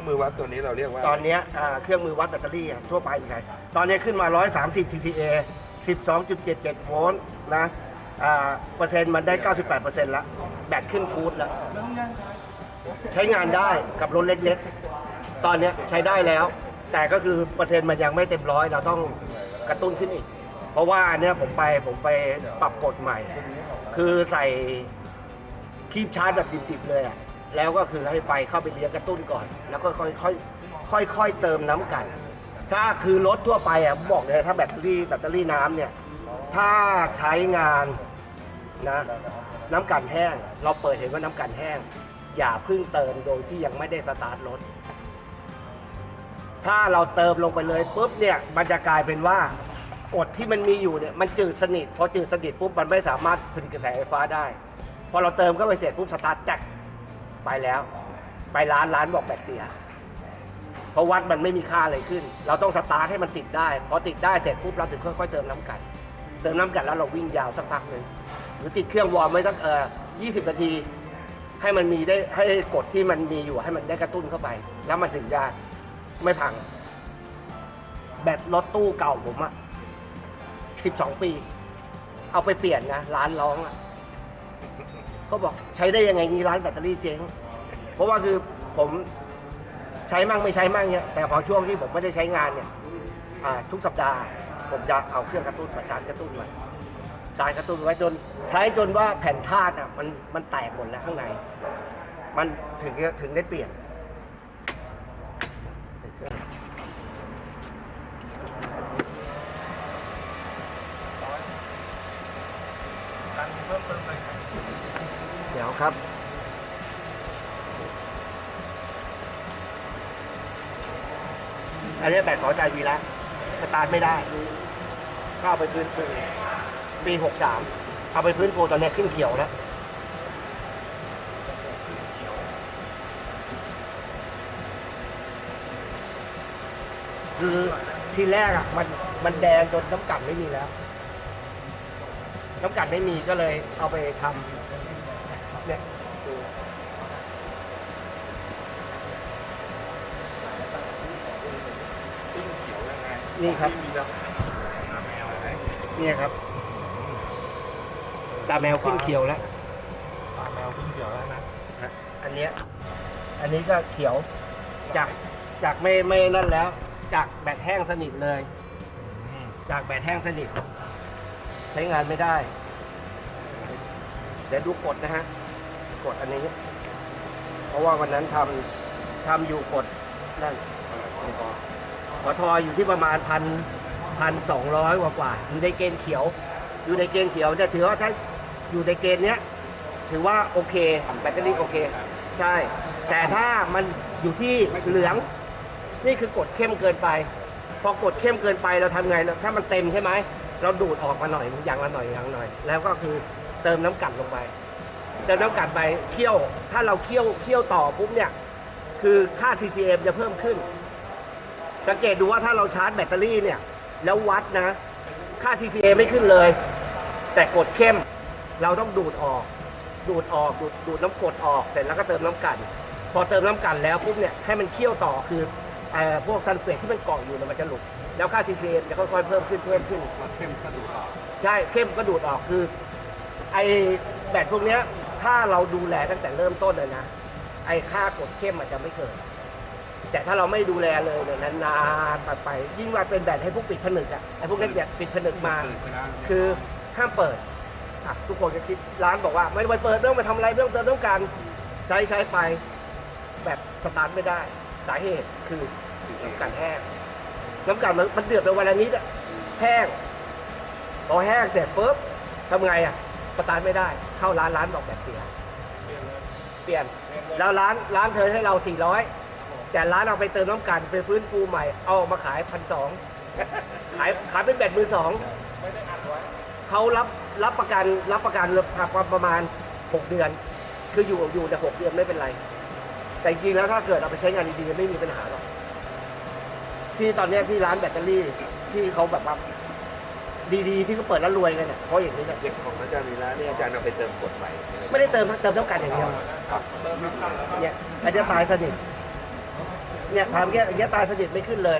รื่องมือวัดตัวนี้เราเรียกว่า ตอนเนี้ยอ่าเครื่องมือวัดแบตเตอรี่อะทั่วไปเป็นไงตอนนี้ขึ้นมา 130 CCA 12.77 โวลต์นะอ่าเปอร์เซ็นต์มันได้ 98เปอร์เซ็นต์ละแบตขึ้นฟูดแล้วใช้งานได้กับรถเล็กๆ ตอนเนี้ยใช้ได้แล้ว แต่ก็คือเปอร์เซ็นต์มันยังไม่เต็มร้อยเราต้องกระตุ้นขึ้นอีก เพราะว่าอันเนี้ยผมไปผมไปปรับกฎใหม่ คือใส่คีบชาร์จแบบดิบๆเลยอะ แล้วก็คือให้ไฟเข้าไปเลี้ยงกระตุ้นก่อน แล้วก็ค่อยๆค่อยเติมน้ำกัน ถ้าคือรถทั่วไปอะผมบอกเลยถ้าแบตเตอรี่แบตเตอรี่น้ำเนี่ยถ้าใช้งานนะน้ำกันแห้ง เราเปิดเห็นว่าน้ำกันแห้ง อย่าเพิ่งเติมโดยที่ยังไม่ได้สตาร์ทรถ ถ้าเราเติมลงไปเลยปุ๊บเนี่ยมันจะกลายเป็นว่ากฎที่มันมีอยู่เนี่ยมันจืดสนิทพอจืดสนิทปุ๊บมันไม่สามารถผลิตกระแสไฟฟ้าได้ พอเราเติมเข้าไปเสร็จปุ๊บสตาร์ทแจ็ค ไปแล้ว ไปร้านร้านบอกแบตเสีย เพราะวัดมันไม่มีค่าอะไรขึ้น เราต้องสตาร์ทให้มันติดได้ พอติดได้เสร็จปุ๊บเราถึงค่อยๆเติมน้ำกัน เติมน้ำกันแล้วเราวิ่งยาวสักพักหนึ่งหรือติดเครื่องวอร์มไว้สักเอ่อ20 นาที ให้มันมีได้ให้กดที่มันมีอยู่ให้มันได้กระตุ้นเข้าไป แล้วมันถึงจะไม่พัง แบตรถตู้เก่าผมอะ12 ปี เอาไปเปลี่ยนนะร้านร้องอะ เขาบอกใช้ได้ยังไงงี้ร้านแบตเตอรี่เจ๊ง เพราะว่าคือผมใช้มั่งไม่ใช้มั่งเนี่ยแต่พอช่วงที่ผมไม่ได้ใช้งานเนี่ยอ่าทุกสัปดาห์ ผมจะเอาเครื่องกระตุ้นมาชาร์จกระตุ้นไว้ชาร์จกระตุ้นไว้จน ใช้จนว่าแผ่นธาตุอะมันมันแตกหมดแล้วข้างใน มันถึงถึงได้เปลี่ยน เดี๋ยวครับ อันนี้แบตขอใจวีแล้วสตาร์ทไม่ได้ ก็เอาไปฟื้นฟูปีหกสามเอาไปฟื้นฟูตอนนี้ขึ้นเขียวแล้วคือทีแรกอะมันมันแดงจนน้ำกัดไม่มีแล้ว น้ำกัดไม่มีก็เลยเอาไปทำ เนี่ยดูนี่ครับนี่ครับ ตาแมวขึ้นเขียวแล้ว ตาแมวขึ้นเขียวแล้วนะ อันเนี้ย อันนี้ก็เขียว จาก จากไม่ไม่นั่นแล้ว จากแบตแห้งสนิทเลย จากแบตแห้งสนิท ใช้งานไม่ได้ เดี๋ยวดูกดนะฮะ กดอันนี้ เพราะว่าวันนั้นทำทำอยู่กดนั่นขอทออยู่ที่ประมาณพันพันสองร้อยกว่ากว่าอยู่ในเกณฑ์เขียว อยู่ในเกณฑ์เขียวจะถือว่าถ้าอยู่ในเกณฑ์เนี้ย ถือว่าโอเคแบตเตอรี่โอเค ใช่ แต่ถ้ามันอยู่ที่เหลือง นี่คือกดเข้มเกินไป พอกดเข้มเกินไปเราทำไงถ้ามันเต็มใช่ไหมเราดูดออกมาหน่อยอย่างละหน่อยอย่างหน่อย แล้วก็คือเติมน้ำกลัดลงไป เติมน้ำกลัดไปเคี่ยว ถ้าเราเคี่ยวเคี่ยวต่อปุ๊บเนี่ย คือค่า CCM จะเพิ่มขึ้น สังเกตดูว่าถ้าเราชาร์จแบตเตอรี่เนี่ย แล้ววัดนะ ค่า CCM ไม่ขึ้นเลย แต่กดเข้ม เราต้องดูดออก ดูดออก ดูดดูดน้ำกรดออกเสร็จแล้วก็เติมน้ำกลัน พอเติมน้ำกลันแล้วปุ๊บเนี่ยให้มันเคี่ยวต่อคือเอ่อพวกซัลเฟตที่มันเกาะอยู่เนี่ยมันจะหลุด แล้วค่า CCM จะค่อยๆเพิ่มขึ้นเพิ่มขึ้นเข้มกระดูกออก ใช่เข้มก็ดูดออกคือไอแบตพวกเนี้ย ถ้าเราดูแลตั้งแต่เริ่มต้นเลยนะ ไอค่ากดเข้มอาจจะไม่เกิด แต่ถ้าเราไม่ดูแลเลยเนี่ยนานๆตัดไป ยิ่งว่าเป็นแบตให้พวกปิดผนึกอะไอพวกเนี้ยปิดผนึกมา คือห้ามเปิดอะทุกคนก็คิดร้านบอกว่า ไม่ต้องไปเปิดไม่ต้องไปทำอะไรไม่ต้องเติมต้องการใช้ใช้ไปแบบสตาร์ทไม่ได้ สาเหตุคือน้ำกันแห้งน้ำกันมันมันเดือดไปวันละนิดอะแห้งพอแห้งเสร็จปุ๊บทำไงอะ สตาร์ทไม่ได้ เข้าร้านร้านบอกแบบเสีย เปลี่ยน แล้วร้านร้านเธอให้เรา 400 แต่ร้านเอาไปเติมน้ำกันไปฟื้นฟูใหม่ เอาออกมาขายพันสองขายขายเป็นแบตมือสองเขารับรับประกันรับประกันประมาณ 6 เดือน คืออยู่อยู่แต่หกเดือนไม่เป็นไร แต่จริงๆแล้วถ้าเกิดเอาไปใช้งานดีๆไม่มีปัญหาหรอกที่ตอนเนี้ยที่ร้านแบตเตอรี่ที่เขาแบบว่า ดีๆที่เขาเปิดแล้วรวยกันเนี่ยเพราะอย่างนี้เนี่ยเด็กของอาจารย์มีแล้วนี่อาจารย์เอาไปเติมกดใหม่ไม่ได้เติมเติมน้ำกันอย่างเดียวครับเนี่ยมันจะตายสนิทเนี่ยทำเงี้ยอย่างเงี้ยตายสนิทไม่ขึ้นเลย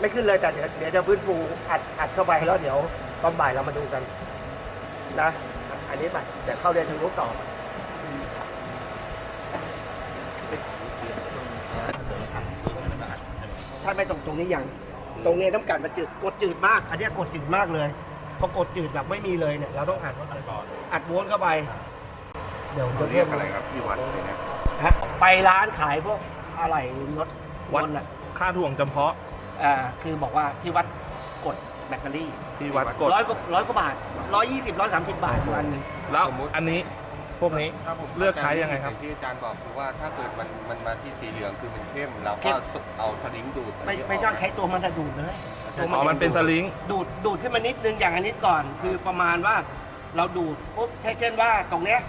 ไม่ขึ้นเลยแต่เดี๋ยวเดี๋ยวจะฟื้นฟูอัดอัดเข้าไปแล้วเดี๋ยวตอนบ่ายเรามาดูกันนะอันนี้ไปเดี๋ยวเข้าเรียนทางนู้นต่อใช่ไหมตรงตรงนี้ยัง ตรงนี้น้ำกัดมันจืดกดจืดมาก อันเนี้ยกดจืดมากเลยพอกดจืดแบบไม่มีเลยเนี่ยเราต้องอัดอัดม้วนเข้าไป เดี๋ยวเราเดี๋ยวเรียกอะไรครับที่วัดเลยนะฮะไปร้านขายพวกอะไรรถวัดนต์อะค่าถ่วงจำเพาะอ่าคือบอกว่าที่วัดกดแบตเตอรี่ที่วัดกดร้อยกว่าร้อยกว่าบาทร้อยยี่สิบร้อยสามสิบบาทวันหนึงแล้วอันนี้ พวกนี้ถ้าผมเลือกใช้ยังไงครับ ที่อาจารย์บอกคือว่าถ้าเกิดมันมันมาที่สีเหลืองคือมันเข้มเราก็เอาสลิงดูดไม่นนี้ไม่ต้องใช้ตัวมันจะดูดเลยตัวอ๋อมันเป็นสลิงดูดดูดขึ้นมานิดนึงอย่างอันนี้ก่อน คือประมาณว่าเราดูดปุ๊บใช่เช่นว่าตรงเนี้ย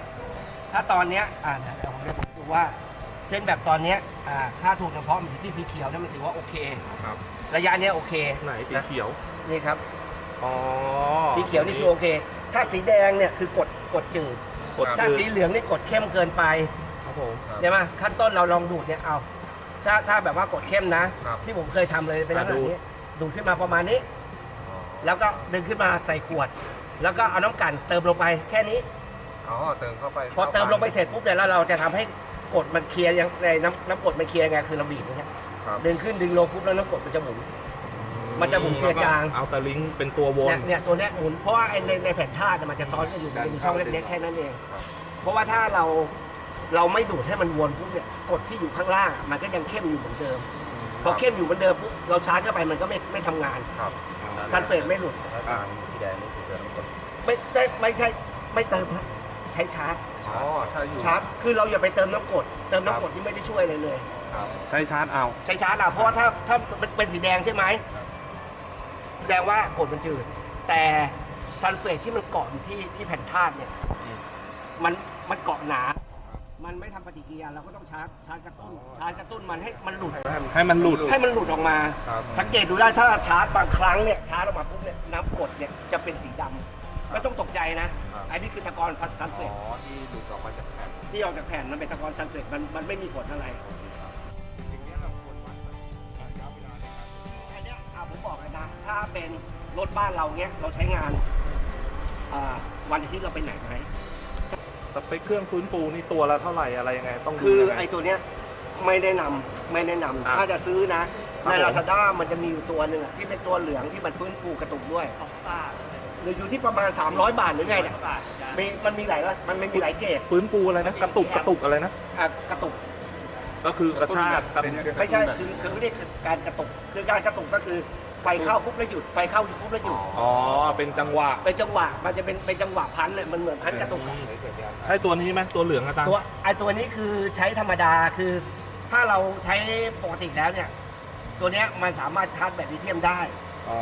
ถ้าตอนเนี้ยอ่าเดี๋ยวผมจะดูว่า เช่นแบบตอนเนี้ยอ่าค่าถูกเฉพาะมันอยู่ที่สีเขียวเนี่ยมันถือว่าโอเค ครับระยะเนี้ยโอเคไหนสีเขียวนี่ครับ อ๋อสีเขียวนี่คือโอเค ถ้าสีแดงเนี่ยคือกดกดจืด กดถ้าคือสีเหลืองนี่กดเข้มเกินไปครับผม ใช่ไหมขั้นต้นเราลองดูดเนี่ยเอาถ้าถ้าแบบว่ากดเข้มนะ ครับที่ผมเคยทำเลยเป็นลักษอะณะดูดนี้ดูดขึ้นมาประมาณนี้ แล้วก็ดึงขึ้นมาใส่ขวด แล้วก็เอาน้ำกันเติมลงไปแค่นี้ อ๋อเติมเข้าไปพอเติมลงไปเสร็จปุ๊บเนี่ยแล้วเราจะทำให้กดมันเคลียร์ยังในน้ำน้ำกดมันเคลียร์ไงคือเราบีบอย่างเงี้ยครับดึงขึ้นดึงลงปุ๊บแล้วน้ำกดมันจะหมุน มันจะหมุนเจือจาง เอาสลิงเป็นตัววน เนี่ยเนี่ยตัวเนี้ยหมุนเพราะว่าไอ้ในในแผ่นธาตุเนี่ยมันจะซ้อนกันอยู่มันจะมีช่องเล็กๆแค่นั้นเองเพราะว่าถ้าเราเราไม่ดูดให้มันวนปุ๊บเนี่ยกดที่อยู่ข้างล่างอะมันก็ยังเข้มอยู่เหมือนเดิมพอเข้มอยู่เหมือนเดิมปุ๊บเราชาร์จเข้าไปมันก็ไม่ไม่ทำงานครับซัลเฟตไม่หลุดอ่าสีแดงนี่คือเติมไม่ได้ไม่ใช่ไม่เติมฮะใช้ชาร์จอ๋อถ้าอยู่ชาร์จคือเราอย่าไปเติมน้ำกรดเติมน้ำกรดที่ไม่ได้ช่วยเลยเลย ครับ ใช้ชาร์จเอา ใช้ชาร์จอะเพราะว่าถ้าถ้าเป็นเป็นสีแดงใช่ไหม แสดงว่ากรดมันจืด แต่ซัลเฟตที่มันเกาะอยู่ที่ที่แผ่นธาตุเนี่ย มันมันเกาะหนา มันไม่ทำปฏิกิริยาเราก็ต้องชาร์จชาร์จกระตุ้นชาร์จกระตุ้นมันให้มันหลุด ให้มันหลุด ให้มันหลุดออกมา ครับ สังเกตดูได้ถ้าชาร์จบางครั้งเนี่ยชาร์จออกมาปุ๊บเนี่ยน้ำกรดเนี่ยจะเป็นสีดำไม่ต้องตกใจนะ ครับอันนี้คือตะกอนซัลเฟอ๋ตอที่ดูดออกมาจากแผ่นที่ออกจากแผ่นมันเป็นตะกอนซัลเฟตมันมันไม่มีผลอะไร ถ้าเป็นรถบ้านเราเนี้ยเราใช้งานอ่าวันอาทิตย์เราไปไหนไหมสเปคเครื่องฟื้นฟูนี่ตัวละเท่าไหร่อะไรยังไง ต้องดูคือยังไง ไอ้ตัวเนี้ยไม่แนะนำไม่แนะนำอะถ้าจะซื้อนะ ครับในผม ลาซาด้ามันจะมีอยู่ตัวหนึ่งอะที่เป็นตัวเหลืองที่มันฟื้นฟูกระตุกด้วยหรืออยู่ที่ประมาณ 300 บาทหรือไงเนี่ยมีมันมีหลายมันไม่มีหลายเกรดฟื้นฟูอะไรนะกระตุกกระตุกอะไรนะอะกระตุก ก็คือกระชากกระเป็นไม่ใช่คือคือเรียกการกระตุกคือการกระตุกก็คือ ไฟเข้าปุ๊บแล้วหยุดไฟเข้าปุ๊บแล้วหยุดอ๋อ เป็นจังหวะ เป็นจังหวะมันจะเป็นเป็นจังหวะพันเลยมันเหมือนพันกระตุกอะใช่ตัวนี้ไหมตัวเหลืองอาจารย์ตัวไอตัวนี้คือใช้ธรรมดาคือ ถ้าเราใช้ปกติแล้วเนี่ย ตัวเนี้ยมันสามารถชาร์จแบตลิเธียมได้อ๋อ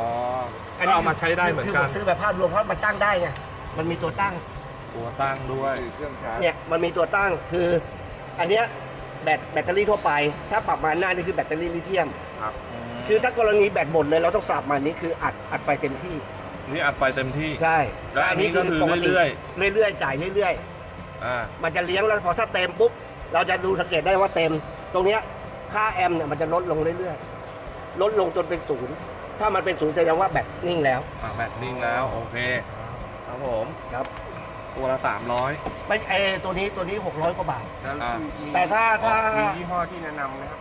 ก็เอามาใช้ได้เหมือนคืกันผมซื้อแบบภาพรวมเพราะมันตั้งได้ไงมันมีตัวตั้งตัวตั้งด้วยคือเครื่องชาร์จเนี่ยมันมีตัวตั้งคือ อันเนี้ยแบตแบตเตอรี่ทั่วไป ถ้าปรับมาหน้านี่คือแบตเตอรี่ลิเธียมครับ คือถ้ากรณีแบตหมดเลยเราต้องสับมันนี่คืออัดอัดไฟเต็มที่ นี่อัดไฟเต็มที่ ใช่แล้วอันนี้ก็คือปติเรื่อยเรื่อยๆจ่ายเรื่อยอ่าๆมันจะเลี้ยงแล้วพอถ้าเต็มปุ๊บเราจะดูสังเกตได้ว่าเต็ม ตรงเนี้ยค่าแอมป์เนี่ยมันจะลดลงเรื่อยๆลดลงจนเป็นศูนย์ถ้ามันเป็นศูนย์แสดงว่าแบตนิ่งแล้วอะแบตนิ่งแล้วโอเคครับผมครับตัวละสามร้อยไม่ไอตัวนี้ตัวนี้600กว่าบาทแล้วอ่ามีแต่ถ้าถ้ามียี่ห้อที่แนะนำไหมครับ